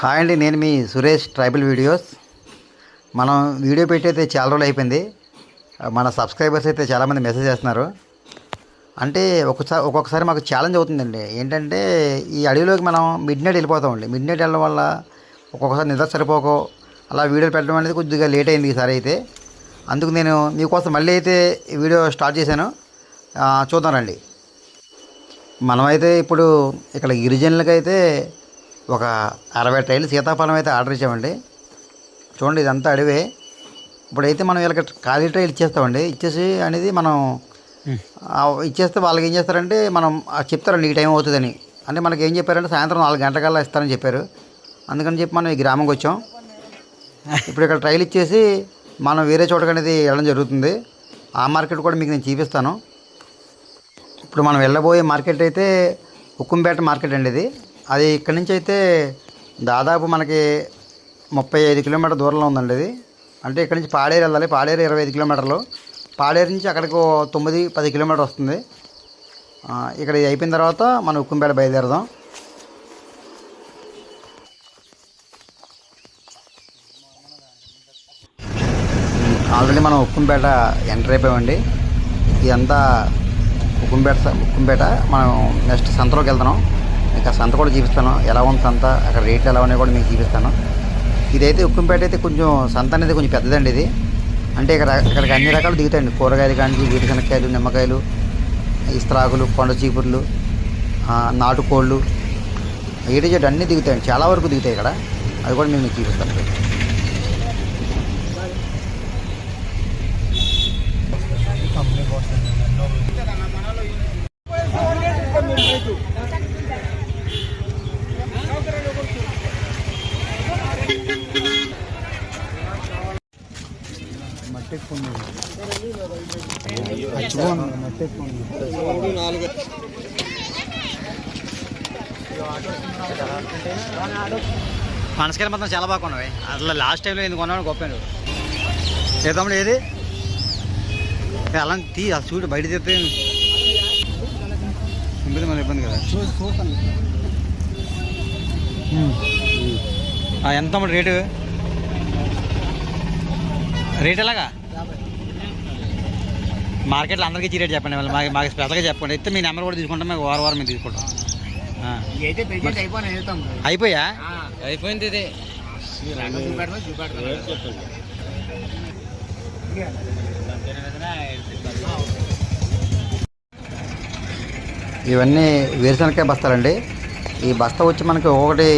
Hi అండి నేను మీ సురేష్ ట్రైబల్ వీడియోస్. మనం వీడియో పెట్టి అయితే చాలా రోజులు అయిపోయింది. మన సబ్స్క్రైబర్స్ అయితే చాలామంది మెసేజ్ చేస్తున్నారు. అంటే ఒకసారి ఒక్కొక్కసారి మాకు ఛాలెంజ్ అవుతుందండి. ఏంటంటే ఈ అడవిలోకి మనం మిడ్ నైట్ వెళ్ళిపోతామండి మిడ్ నైట్ వెళ్ళడం వల్ల ఒక్కొక్కసారి నిద్ర సరిపోకో అలా వీడియోలు పెట్టడం అనేది కొద్దిగా లేట్ అయింది ఈసారి అయితే. అందుకు నేను మీకోసం మళ్ళీ అయితే వీడియో స్టార్ట్ చేశాను. చూద్దాం రండి. మనమైతే ఇప్పుడు ఇక్కడ గిరిజనులకైతే ఒక అరవై ట్రైలు సీతాఫలం అయితే ఆర్డర్ ఇచ్చామండి. చూడండి ఇదంతా అడవే. ఇప్పుడైతే మనం వీళ్ళకి ఖాళీ ట్రైలు ఇచ్చేస్తామండి. ఇచ్చేసి అనేది మనం ఇచ్చేస్తే వాళ్ళకి ఏం చేస్తారంటే మనం చెప్తారండి ఈ టైం అవుతుందని. అంటే మనకి ఏం చెప్పారంటే సాయంత్రం నాలుగు గంటలకల్లా ఇస్తారని చెప్పారు. అందుకని చెప్పి మనం ఈ గ్రామంకి వచ్చాం. ఇప్పుడు ఇక్కడ ట్రైల్ ఇచ్చేసి మనం వేరే చోటకి అనేది వెళ్ళడం జరుగుతుంది. ఆ మార్కెట్ కూడా మీకు నేను చూపిస్తాను. ఇప్పుడు మనం వెళ్ళబోయే మార్కెట్ అయితే ఉక్కుంపేట మార్కెట్ అండి ఇది. అది ఇక్కడి నుంచి అయితే దాదాపు మనకి ముప్పై ఐదు కిలోమీటర్ దూరంలో ఉందండి ఇది. అంటే ఇక్కడి నుంచి పాడేరు వెళ్ళాలి. పాడేరు ఇరవై ఐదు కిలోమీటర్లు. పాడేరు నుంచి అక్కడికి తొమ్మిది పది కిలోమీటర్ వస్తుంది. ఇక్కడ ఇది అయిపోయిన తర్వాత మనం ఉక్కుంపేట బయలుదేరదాం. ఆల్రెడీ మనం ఉక్కుంపేట ఎంటర్ అయిపోయామండి. ఇదంతా ఉక్కుంపేట ఉక్కుంపేట. మనం నెక్స్ట్ సంతలోకి వెళ్తున్నాం. ఇంకా సంత కూడా చూపిస్తాను. ఎలా ఉంది సంత? అక్కడ రేట్లు ఎలా ఉన్నాయో కూడా మీకు చూపిస్తాను. ఇదైతే ఉక్కుంపేట అయితే కొంచెం సంత అనేది కొంచెం పెద్దదండి ఇది. అంటే ఇక్కడ ఇక్కడికి అన్ని రకాలు దిగుతాయండి. కూరగాయలు కానీ వేరుశనక్కాయలు నిమ్మకాయలు ఇస్త్రాకులు కొండ చీపుర్లు నాటుకోళ్ళు ఏడు చెట్టు అన్నీ దిగుతాయండి. చాలా వరకు దిగుతాయి ఇక్కడ. అది కూడా మేము మీకు చూపిస్తాను మనసుకెళ్ళి మొత్తం చాలా బాగా కొన్నాయి అసలు లాస్ట్ టైంలో ఎందుకు కొన్నాను గొప్ప ఏ తమ్ముడు ఏది? అలా తీ ఆ చూడు బయట చెప్తే ఇబ్బంది మన ఇబ్బంది కదా. ఎంత తమ్ముడు రేటు? రేట్ ఎలాగా? మార్కెట్లో అందరికీ ఇచ్చి రేట్ చెప్పండి మళ్ళీ. మాకు మాకు స్పెషల్గా చెప్పండి. అయితే మీ నెంబర్ కూడా తీసుకుంటాం మేము వారం వారం మేము తీసుకుంటాం. అయిపోయా? అయిపోయింది ఇది. ఇవన్నీ వేరుశనగకాయ బస్తాలండి. ఈ బస్తా వచ్చి మనకి ఒకటి